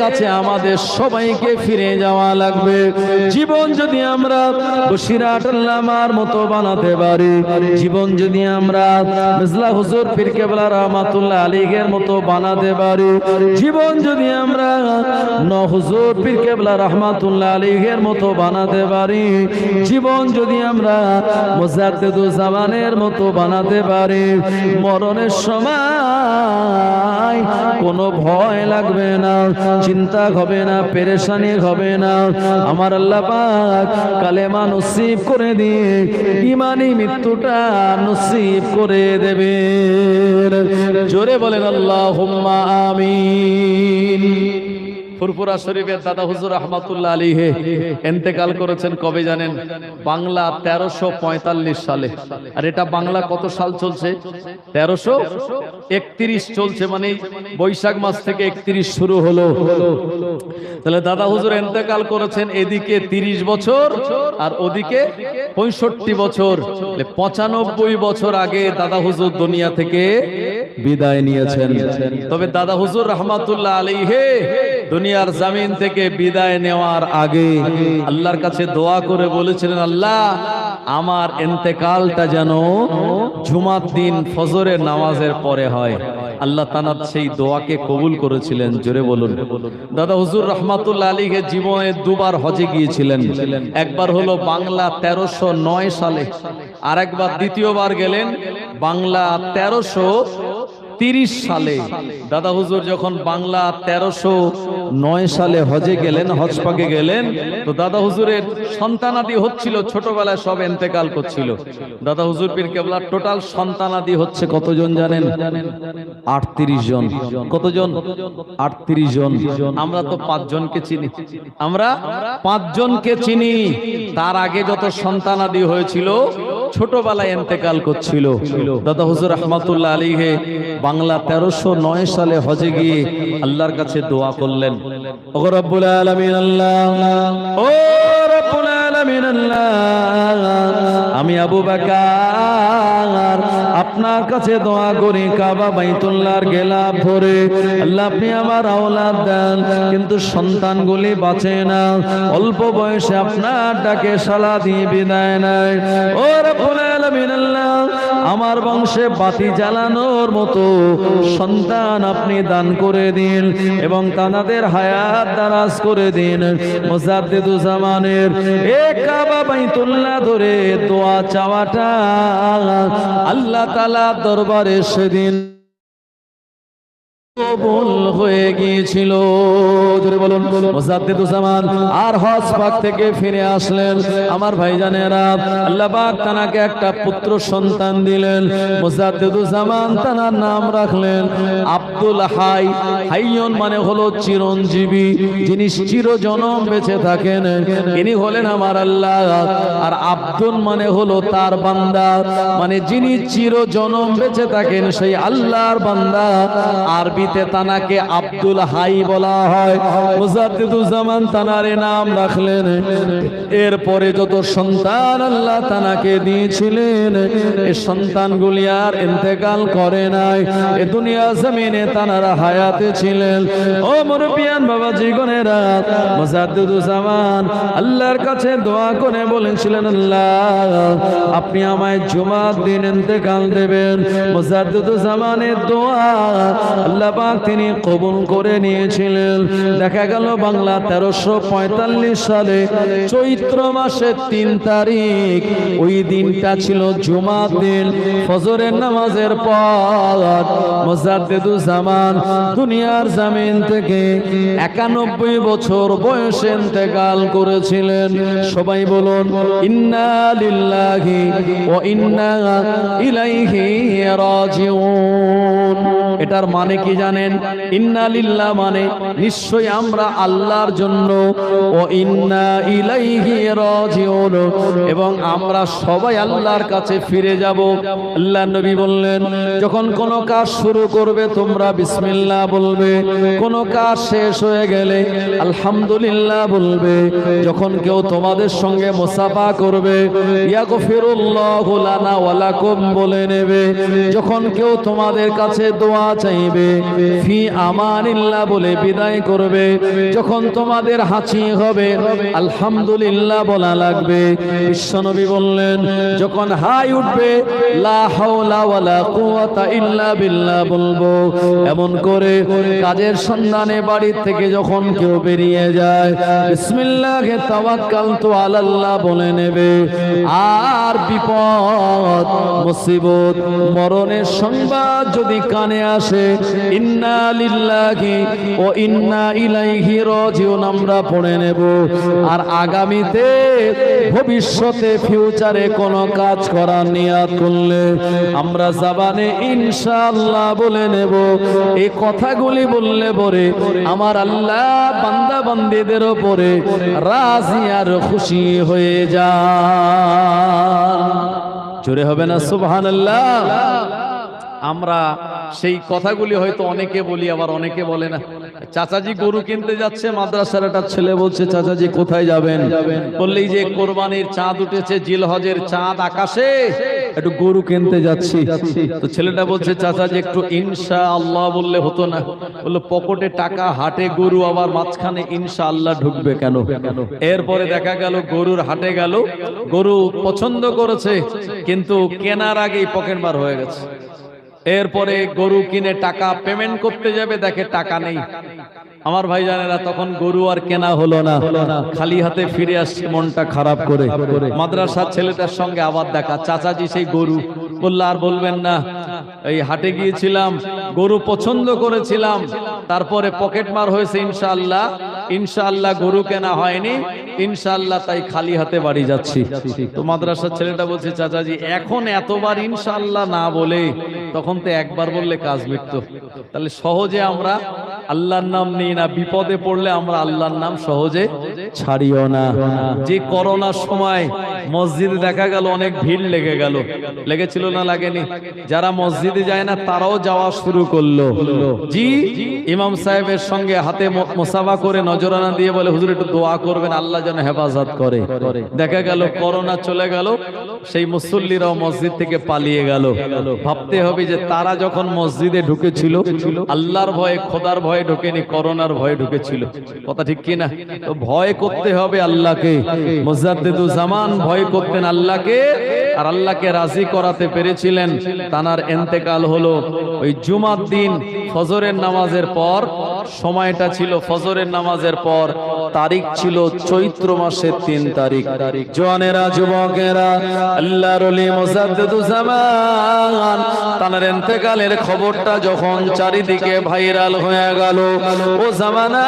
কাছে আমাদের সবাইকে ফিরে যাওয়া লাগবে। জীবন যদি আমরা বসিরাট আল্লামার মতো বানাতে পারি, জীবন যদি আমরা মিজলা হুজুর পীর কেবলা রহমাতুল্লাহ আলীগের মতো বানাতে পারি, জীবন যদি আমরা ন হুজুর পীর কেবলা রহমাতুল্লাহ আলীগের মতো বানাতে পারি, জীবন যদি আমরা মুজাদ্দিদুজ্জামানের মতো বানাতে পারি, মরণের সময় কোনো ভয় লাগবে না। চিন্তা হবে না, পেরেশানি হবে না। আমার আল্লাহ পাক কালেমা নসিব করে দিয়ে ইমানি মৃত্যুটা নসিব করে দেবে জোরে বলেন আল্লাহ আমিন। ফুরফুরা শরীফের দাদা হুজুর রহমাতুল্লাহ আলী হে করেছেন কবে জানেন? বাংলা তেরোশো সালে। আর এটা বাংলা কত সাল চলছে? তেরোশো একত্রিশ চলছে মানে বৈশাখ মাস থেকে একত্রিশ শুরু হলো। তাহলে দাদা হুজুর এন্তেকাল করেছেন এদিকে তিরিশ বছর আর ওদিকে পঁয়ষট্টি বছর। পঁচানব্বই বছর আগে দাদা হুজুর দুনিয়া থেকে বিদায় নিয়েছেন। তবে দাদা হুজুর রহমাতুল্লাহ আলী হে দুনিয়ার জামিন থেকে বিদায় নেওয়ার আগে আল্লাহর কাছে দোয়া করে বলেছিলেন, আল্লাহ, আমার এন্তেকালটা যেন জুমার দিন ফজরের নামাজের পরে হয়। আল্লাহ তানাত সেই দোয়াকে কবুল করেছিলেন, জোরে বলুন। দাদা হুজুর রহমাতুল্লাহ আলীকে জীবনে দুবার হজে গিয়েছিলেন। একবার হলো বাংলা তেরোশো নয় সালে আর একবার দ্বিতীয়বার গেলেন বাংলা তিরিশ সালে দাদা হুজুর যখন বাংলা তেরোশো নয় সালে হজে গেলেন, হজ পাকে গেলেন, তো দাদা হুজুরের সন্তানাদি হচ্ছিল, ছোটবেলায় সব এন্তেকাল করছিল। দাদা হুজুর পীর কেবলার টোটাল সন্তানাদি হচ্ছে কতজন জানেন? আটত্রিশ জন। কতজন? আটত্রিশ জন। আমরা তো পাঁচজনকে চিনি। আমরা পাঁচজনকে চিনি। তার আগে যত সন্তানাদি হয়েছিল ছোটবেলায় এন্তেকাল করছিল। দাদা হুজুর রহমাতুল্লাহ আলীহে বাংলা তেরোশো নয় সালে হজে গিয়ে আল্লাহর কাছে দোয়া করলেন। আলামিন আল্লাহ। আলামিন আল্লাহ। আমি আবু বাকার আপনার কাছে দোয়া করি, কাবা বাইতুল্লার গেলা ধরে। আল্লাহ, আপনি আমার আওলাদ দেন, কিন্তু সন্তানগুলি বাঁচে না। অল্প বয়সে আপনার ডাকে সালা দিয়ে বিদায় নেয়। ও রব্বুল আল্লাহ আমার বংশে বাতি জ্বালানোর মতো সন্তান আপনি দান করে দিন এবং তানাদের হায়াত দারাজ করে দিন। মুজাদ্দিদুজ্জামানের এ কাবা বাইতুল্লাহ ধরে দোয়া চাওয়াটা আল্লাহ তাআলা দরবারে সেদিন হয়ে গিয়েছিল। জোরে বলুন মুজাদ্দিদুজ্জামান আর হজ পাক থেকে ফিরে আসলেন। আমার তানাকে একটা পুত্র সন্তান দিলেন। মুজাদ্দিদুজ্জামান তানার নাম রাখলেন আব্দুল হাই। হাইয়ন মানে হলো চিরঞ্জীবী, যিনি চিরজনম বেঁচে থাকেন। ইনি হলেন আমার আল্লাহ। আর আব্দুল মানে হলো তার বান্দা। মানে যিনি চিরজনম বেঁচে থাকেন, সেই আল্লাহর বান্দা। আরবিতে তানাকে আব্দুল হাই বলা হয়। মুজাদ্দিদুজ্জামান তানারে নাম রাখলেন। এরপরে যত সন্তান আল্লাহ তানাকে দিয়েছিলেন এই সন্তানগুলি আর ইন্তেকাল করে নাই। এ দুনিয়া জমিনে তানারা হায়াতে ছিলেন। ও মুরব্বিয়ান বাবা জীবনেরা মুজাদ্দিদুজ্জামান আল্লাহর কাছে দোয়া করে বলেছিলেন, আল্লাহ, আপনি আমায় জুমার দিন ইন্তেকাল দেবেন। মুজাদ্দিদুজ্জামানের দোয়া আল্লাহ পাক তিনি কবুল করে নিয়েছিলেন। দেখা গেল বাংলা তেরোশো পঁয়তাল্লিশ সালে চৈত্র মাসের তিন তারিখ। ওই দিনটা ছিল জুমার দিন। ফজরের নামাজের পর মোজাদ্দেদুজ্জামান দুনিয়ার জামিন থেকে একানব্বই বছর বয়সে ইন্তেকাল করেছিলেন। সবাই বলুন, ইন্না লিল্লাহি ও ইন্না ইলাইহি রাজিউন। এটার মানে কি জানেন? ইন্না লিল্লাহ মানে নিশ্চয়ই আমরা আল্লাহর জন্য, ও ইন্না ইলাইহি রাজিউন এবং আমরা সবাই আল্লাহর কাছে ফিরে যাব। আল্লাহ নবী বললেন, যখন কোন কাজ শুরু করবে, তোমরা বিসমিল্লাহ বলবে। কোন কাজ শেষ হয়ে গেলে আলহামদুলিল্লাহ বলবে। যখন কেউ তোমাদের সঙ্গে মুসাফা করবে, ইয়াগফিরুল্লাহু লানা ওয়া লাকুম বলে নেবে। যখন কেউ তোমাদের কাছে দোয়া চাইবে ফি আমানিল্লাহ বলে বিদায় করবে। যখন তোমাদের হাঁচি হবে, আলহামদুলিল্লাহ বলা লাগবে। বিশ্বনবী বললেন, যখন হাই উঠবে, লা হাওলা ওয়ালা কুওয়াতা ইল্লা বিল্লাহ বলব। এমন করে কাজের সন্ধানে বাড়ির থেকে যখন কেউ বেরিয়ে যায়, বিসমিল্লাহে তাওয়াক্কালতু আলাল্লাহ বলে নেবে। আর বিপদ, মুসিবত, মরণের সংবাদ যদি কানে আসে ইন্না লিল্লাহি ও ইন্না ইলাইহি রাজিউন, আমরা পড়ে নেব। আর আগামীতে ভবিষ্যতে, ফিউচারে কোনো কাজ করার নিয়াত করলে আমরা জাবানে ইনশাআল্লাহ বলে নেব। এই কথাগুলি বললে পরে আমার আল্লাহ বান্দা বান্দিদের ওপরে রাজি আর খুশি হয়ে যা জোরে হবে না, সুবহানাল্লাহ? আমরা সেই কথাগুলি হয়তো অনেকে বলি, আবার অনেকে বলে না। চাচাজি গরু কিনতে যাচ্ছে, মাদ্রাসার একটা ছেলে বলছে, চাচাজি, কোথায় যাবেন? বললেই যে কোরবানির চাঁদ উঠেছে, জিলহজের চাঁদ আকাশে, একটু গরু কিনতে যাচ্ছি। তো ছেলেটা বলছে, চাচাজি, একটু ইনশা আল্লাহ বললে হতো না। বলল, পকেটে টাকা, হাটে গরু, আবার মাঝখানে ইনশা আল্লাহ ঢুকবে কেন? এরপরে দেখা গেল, গরুর হাটে গেল, গরু পছন্দ করেছে, কিন্তু কেনার আগেই পকেট বার হয়ে গেছে। এরপরে গরু কিনে টাকা পেমেন্ট করতে যাবে, দেখে টাকা নেই। আমার ভাই জানেরা তখন গরু আর কেনা হলো না। খালি হাতে ফিরে আসছে, মনটা খারাপ করে। মাদ্রাসার ছেলেটার সঙ্গে আবার দেখা। চাচাজি সেই গরু। বলল, আর বলবেন না। এই হাটে গিয়েছিলাম, গরু পছন্দ করেছিলাম। তারপরে পকেট মার হয়েছে, ইনশাআল্লাহ ইনশাআল্লাহ গরু কেনা হয়নি। ইনশাআল্লাহ তাই খালি হাতে বাড়ি যাচ্ছি। তো মাদ্রাসার ছেলেটা বলছে, চাচাজি, এখন এতবার ইনশাআল্লাহ না বলে তখন তো একবার বললে কাজ মিটত। তাহলে সহজে আমরা আল্লাহর নাম নিই না, বিপদে পড়লে আমরা আল্লাহর নাম সহজে ছাড়িও না। যে করোনার সময় মসজিদে দেখা গেল, অনেক ভিড় লেগে গেল। লেগেছিল না লাগেনি? যারা মসজিদে যায় না, তারাও যাওয়া শুরু করল। জি, ইমাম সাহেবের সঙ্গে হাতে মোসাফা করে নজরানা দিয়ে বলে, হুজুর, একটু দোয়া করবেন, আল্লাহ যেন হেফাজত করে। দেখা গেল, করোনা চলে গেল, সেই মুসল্লিরাও মসজিদ থেকে পালিয়ে গেল। ভাবতে হবে যে তারা যখন মসজিদে ঢুকেছিল, আল্লাহর ভয়ে, খোদার ভয়ে ঢুকেনি, করোনার ভয়ে ঢুকেছিল। কথা ঠিক কি না? তো ভয় করতে হবে আল্লাহকে। মুজাদ্দিদুল জামান ভয় করতেন আল্লাহকে, আর আল্লাহকে রাজি করাতে পেরেছিলেন। তানার এন্তেকাল হলো ওই জুমার দিন, ফজরের নামাজের পর। সময়টা ছিল ফজরের নামাজের পর। তারিখ ছিল চৈত্র মাসের তিন তারিখ। জোয়ানেরা, যুবকেরা, আল্লাহর ওলি মুজাদ্দিদুজ্জামান তানার এন্তেকালের খবরটা যখন চারিদিকে ভাইরাল হয়ে গেল, ও জামানা,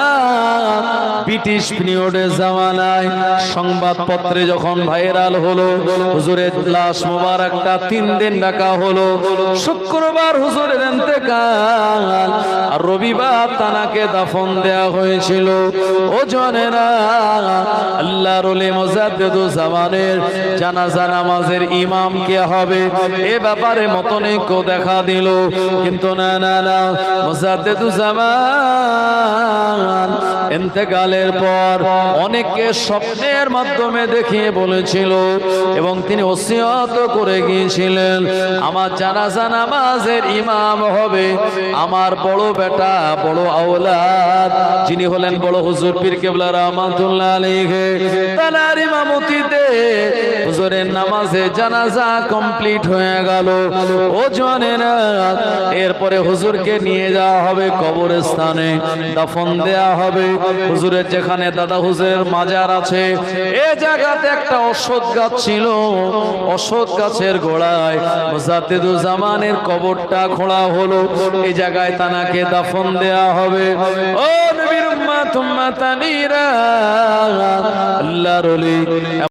ব্রিটিশ পিরিয়ডের জামানায় সংবাদপত্রে যখন ভাইরাল হলো, হুজুরের লাশ মোবারকটা তিন দিন ডাকা হলো, শুক্রবার হুজুরের এন্তেকাল আর রবিবার তানাকে দাফন দেয়া হয়েছিল। ও জনেরা আল্লাহর ওলি মুজাদ্দিদুল জামানের জানাজা নামাজের ইমাম কে হবে? এ ব্যাপারে মতনৈক্য দেখা দিল। কিন্তু না না না, মুজাদ্দিদুল জামান ইন্তেকালের পর অনেককে স্বপ্নের মাধ্যমে দেখিয়ে বলেছিল এবং তিনি ওসিয়ত করে গিয়েছিলেন, আমার জানাজা নামাজের ইমাম হবে, আমার বড় বেটা বড় আওলাদ, যিনি হলেন বড় হুজুর পীর কেবলা রহমাতুল্লাহ আলাইহি। তার ইমামতিতে হুজুরের নামাজে জানাজা কমপ্লিট হয়ে গেল। ও জনেরা এরপরে হুজুরকে নিয়ে যাওয়া হবে কবরস্থানে, দাফন দেয়া হবে। হুজুরের যেখানে দাদা হুজুরের মাজার আছে, এ জায়গাতে একটা অশ্বত গাছ ছিল। অশ্বত গাছের গোড়ায় মুজাদ্দিদুল জামানের কবরটা খোঁড়া হলো। এই জায়গায় তানাকে দাফন দেয়া হবে। ও নবীর উম্মাত উম্মাতানিরা আল্লাহর ওলি।